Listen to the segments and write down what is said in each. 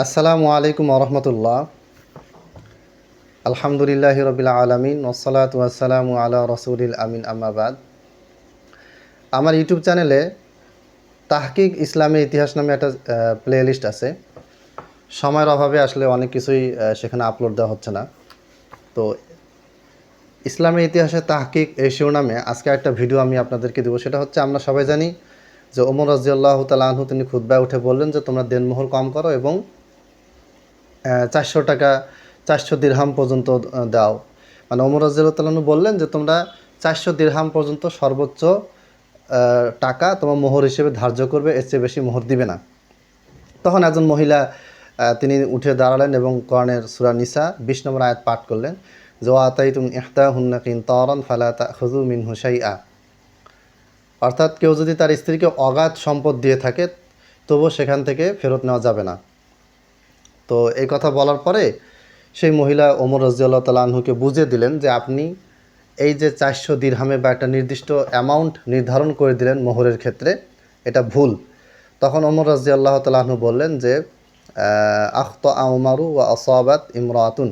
আসসালামু আলাইকুম রহমতুল্লাহ। আলহামদুলিল্লাহ রবিল আলমিন ওসলাত ওয়াসালামু আলা রসুলিল আমিন আমাবাদ আমার ইউটিউব চ্যানেলে তাহকিক ইসলামের ইতিহাস নামে একটা প্লে লিস্ট আছে। সময়ের অভাবে আসলে অনেক কিছুই সেখানে আপলোড দেওয়া হচ্ছে না। তো ইসলামের ইতিহাসে তাহকিক এই শিরোনামে আজকে একটা ভিডিও আমি আপনাদেরকে দেবো। সেটা হচ্ছে আমরা সবাই জানি যে ওমর রাজিয়াল্লাহ তালাহু তিনি খুদ্ায় উঠে বললেন যে, তোমরা দেনমোহর কম করো এবং চারশো টাকা, চারশো দিরহাম পর্যন্ত দাও। মানে ওমর রাজিয়াল্লাহু বললেন যে, তোমরা চারশো দিরহাম পর্যন্ত সর্বোচ্চ টাকা তোমার মোহর হিসেবে ধার্য করবে, এর চেয়ে বেশি মোহর দিবে না। তখন একজন মহিলা তিনি উঠে দাঁড়ালেন এবং কর্ণের সুরা নিসা বিশ নম্বর আয়াত পাঠ করলেন যে আতাই তুম ইহতা হুন্না কিন তরন ফালা খুজু মিন হুসাই আ অর্থাৎ কেউ যদি তার স্ত্রীকে অগাধ সম্পদ দিয়ে থাকে, তবুও সেখান থেকে ফেরত নেওয়া যাবে না। তো এই কথা বলার পরে সেই মহিলা ওমর রাজিউল্লাহ তাল আনহুকে বুঝিয়ে দিলেন যে আপনি এই যে চারশো দিরহামে বা একটা নির্দিষ্ট অ্যামাউন্ট নির্ধারণ করে দিলেন মোহরের ক্ষেত্রে, এটা ভুল। তখন ওমর রাজি আল্লাহ তালাহনু বললেন যে আখত আউমারু ওয়া আসাবাত ইমরাতুন।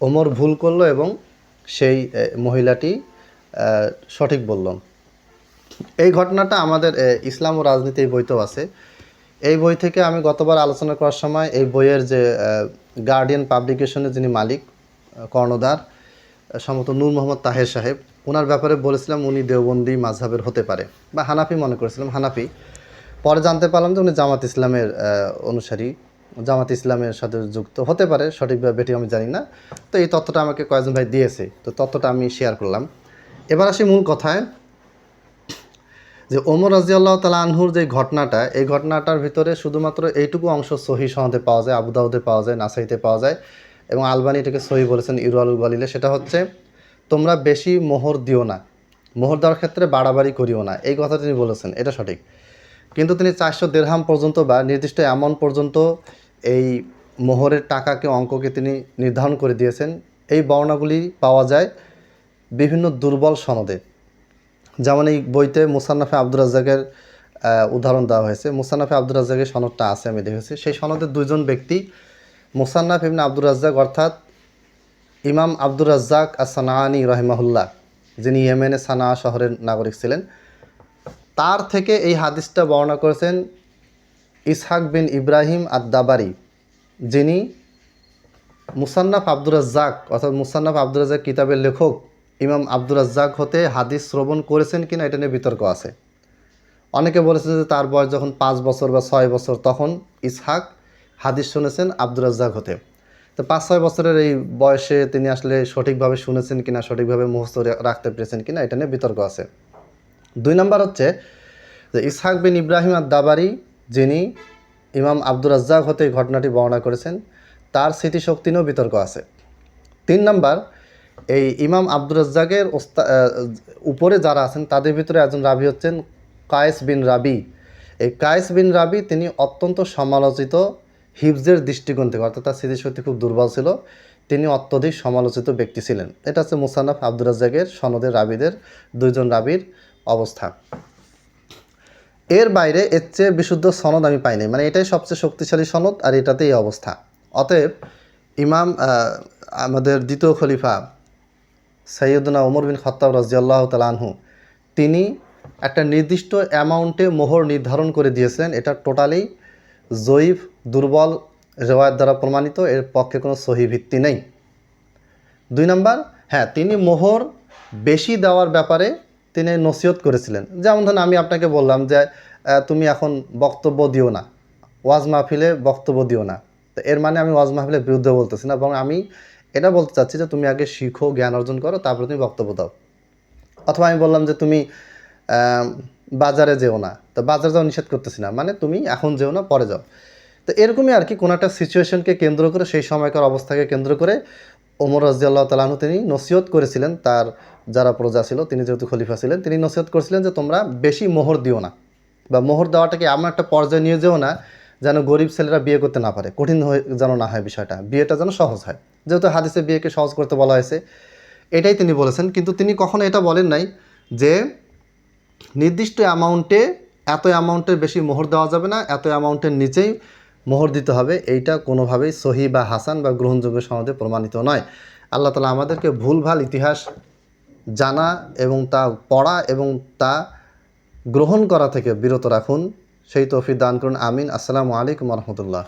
ওমর ভুল করল এবং সেই মহিলাটি সঠিক বলল। এই ঘটনাটা আমাদের ইসলাম ও রাজনীতি বইতেও আছে। এই বই থেকে আমি গতবার আলোচনা করার সময় এই বইয়ের যে গার্ডিয়ান পাবলিকেশনের যিনি মালিক আহ, সম্ভবত নূর মোহাম্মদ তাহের সাহেব ওনার ব্যাপারে বলেছিলাম উনি দেওবন্দি মাঝহাবের হতে পারে বা হানাফি মনে করেছিলাম হানাফি। পরে জানতে পারলাম যে উনি জামাত ইসলামের অনুসারী। জামাত ইসলামের সাথে যুক্ত হতে পারে সঠিকভাবে বেটি আমি জানি না। তো এই তথ্যটা আমাকে কয়েকজন ভাই দিয়েছে তো তথ্যটা আমি শেয়ার করলাম। এবার আসি মূল কথায়। যে ওমর রাজিয়াল্লাহ তালা আনহুর যে ঘটনাটা, এই ঘটনাটার ভিতরে শুধুমাত্র এইটুকু অংশ সহি সনদে পাওয়া যায়, আবু দাউদে পাওয়া যায়, নাসাইতে পাওয়া যায় এবং আলবানি এটাকে সহি বলেছেন ইরুয়াল গালিলে সেটা হচ্ছে, তোমরা বেশি মোহর দিও না। মোহর দেওয়ার ক্ষেত্রে বাড়াবাড়ি করিও না। এই কথা তিনি বলেছেন, এটা সঠিক। কিন্তু তিনি চারশো দেড়হাম পর্যন্ত বা নির্দিষ্ট এমন পর্যন্ত এই মোহরের টাকাকে, অঙ্ককে তিনি নির্ধারণ করে দিয়েছেন। এই বর্ণাগুলি পাওয়া যায় বিভিন্ন দুর্বল সনদে। যেমন এই বইতে মুসান্নাফে আব্দুর রাজ্জাকের উদাহরণ দেওয়া হয়েছে। মুসান্নাফে আব্দুর রাজ্জাকের সনদটা আছে, আমি দেখেছি। সেই সনদের দুজন ব্যক্তি, মুসান্নাফ ইবনে আব্দুর রাজ্জাক অর্থাৎ ইমাম আব্দুর রাজ্জাক আসানানি রহিমাহুল্লাহ, যিনি ইয়েমেনে সানা শহরের নাগরিক ছিলেন। তার থেকে এই হাদিসটা বর্ণনা করেছেন ইসহাক বিন ইব্রাহিম আদ-দাবারি, যিনি মুসান্নাফ আব্দুর রাজ্জাক, অর্থাৎ মুসান্নাফ আব্দুর রাজ্জাক কিতাবের লেখক ইমাম আব্দুর রাজ্জাক হতে হাদিস শ্রবণ করেছেন কিনা এটা নিয়ে বিতর্ক আছে। অনেকে বলেছেন যে তার বয়স যখন পাঁচ বছর বা ছয় বছর, তখন ইসহাক হাদিস শুনেছেন আব্দুর রাজ্জাক হতে। তো পাঁচ, ছয় বছরের এই বয়সে তিনি আসলে সঠিকভাবে শুনেছেন কিনা, সঠিকভাবে রা- রাখতে পেরেছেন কিনা, এটা নিয়ে বিতর্ক আছে। দুই নম্বর হচ্ছে যে ইসহাক বিন ইব্রাহিম আর দাবারি যিনি ইমাম আব্দুর রাজ্জাক হতে এই ঘটনাটি বর্ণনা করেছেন, তার স্মৃতিশক্তি নিয়েও বিতর্ক আছে। তিন নাম্বার এই ইমাম আব্দুর রাজ্জাকের উপরে যারা আছেন, তাদের ভিতরে একজন রাবি হচ্ছেন কায়েস বিন রাবি। এই কায়েস বিন রাবি তিনি অত্যন্ত সমালোচিত হিফজের দৃষ্টিকোণ থেকে, অর্থাৎ তার স্মৃতিশক্তি খুব দুর্বল ছিল। তিনি অত্যধিক সমালোচিত ব্যক্তি ছিলেন। এটা হচ্ছে মুসান্নাফ আব্দুর রাজ্জাকের সনদের রাবিদের দুইজন রাবির অবস্থা। এর বাইরে এর চেয়ে বিশুদ্ধ সনদ আমি পাইনি। মানে এটাই সবচেয়ে শক্তিশালী সনদ আর এটাতেই অবস্থা। অতএব ইমাম আমাদের দ্বিতীয় খলিফা সৈয়দনা ওমর বিন খত্তাব রাজিয়াল্লাহ তালানহু তিনি একটা নির্দিষ্ট অ্যামাউন্টে মোহর নির্ধারণ করে দিয়েছিলেন। এটা টোটালি জয়ীফ, দুর্বল রেওয়ায়ত দ্বারা প্রমাণিত, এর পক্ষে কোনো সহি ভিত্তি নেই। দুই নম্বর হ্যাঁ তিনি মোহর বেশি দেওয়ার ব্যাপারে তিনি নসিহত করেছিলেন। যেমন ধরুন, আমি আপনাকে বললাম যে তুমি এখন বক্তব্য দিও না, ওয়াজ মাহফিলে বক্তব্য দিও না। তো এর মানে আমি ওয়াজ মাহফিলের বিরুদ্ধে বলতেছি না এবং আমি এটা বলতে চাচ্ছি যে তুমি আগে শিখো, জ্ঞান অর্জন করো, তারপরে তুমি বক্তব্য দাও। অথবা আমি বললাম যে তুমি বাজারে যেও না। তো বাজারে যাও নিষেধ করতেছি না। মানে তুমি এখন যেও না, পরে যাও। তো এরকমই আর কি কোনো একটা সিচুয়েশনকে কেন্দ্র করে, সেই সময়কার অবস্থাকে কেন্দ্র করে ওমর রাজিয়াল্লাহ তালাহু তিনি নসিহত করেছিলেন। তার যারা প্রজা ছিল, তিনি যেহেতু খলিফা ছিলেন, তিনি নসিহত করেছিলেন যে তোমরা বেশি মোহর দিও না। বা মোহর দেওয়াটাকে এমন একটা পর্যায়ে নিয়ে যেও না, যেন গরিব ছেলেরা বিয়ে করতে না পারে। কঠিন হয়ে যেন না হয় বিষয়টা। বিয়েটা যেন সহজ হয়। যেহেতু হাদিসে বিয়েকে সহজ করতে বলা হয়েছে, এটাই তিনি বলেছেন। কিন্তু তিনি কখনো এটা বলেন নাই যে নির্দিষ্ট অ্যামাউন্টে এত অ্যামাউন্টের বেশি মোহর দেওয়া যাবে না, এত অ্যামাউন্টের নিচেই মোহর দিতে হবে। এইটা কোনোভাবেই সহি বা হাসান বা গ্রহণযোগ্য সনদে প্রমাণিত নয়। আল্লাহ তালা আমাদেরকে ভুলভাল ইতিহাস জানা এবং তা পড়া এবং তা গ্রহণ করা থেকে বিরত রাখুন। সেই তৌফিক দান করুন। আমিন। আসসালামু আলাইকুম রহমতুল্লাহ।